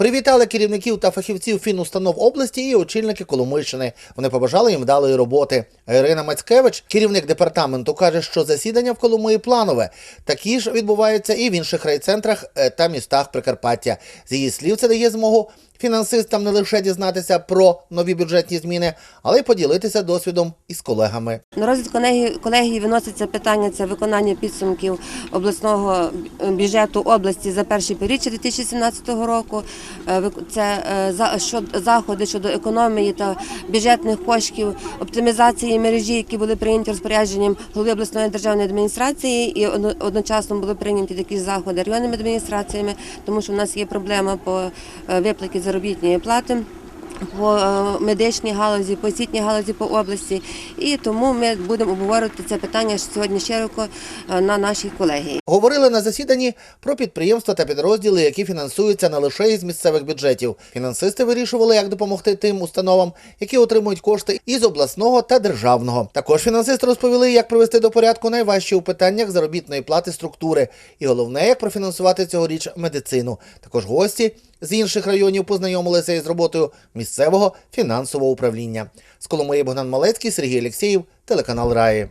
Привітали керівників та фахівців фінустанов області і очільники Коломийщини. Вони побажали їм вдалої роботи. Ірина Мацькевич, керівник департаменту, каже, що засідання в Коломиї планове. Такі ж відбуваються і в інших райцентрах е, та містах Прикарпаття. З її слів, це дає змогу фінансистам не лише дізнатися про нові бюджетні зміни, але й поділитися досвідом із колегами. На розгляд колегії, колегії виноситься питання це виконання підсумків обласного бюджету області за перший півріччя 2017 року. Е, Це е, заходи щодо економії та бюджетних коштів, оптимізації мережі, які були прийняті розпорядженням голови обласної державної адміністрації, і одно- одночасно були прийняті такі заходи районними адміністраціями, тому що в нас є проблема по е, виплаті заробітної плати по е, медичній галузі, по освітній галузі по області. І тому ми будемо обговорювати це питання сьогодні широко е, на нашій колегії. Говорили на засіданні про підприємства та підрозділи, які фінансуються не лише із місцевих бюджетів. Фінансисти вирішували, як допомогти тим установам, які отримують кошти із обласного та державного. Також фінансисти розповіли, як привести до порядку найважчі у питаннях заробітної плати структури, і головне, як профінансувати цьогоріч медицину. Також гості з інших районів познайомилися із роботою місцевого фінансового управління. З Коломиї Богдан Малецький, Сергій Алєксєєв, телеканал Раї.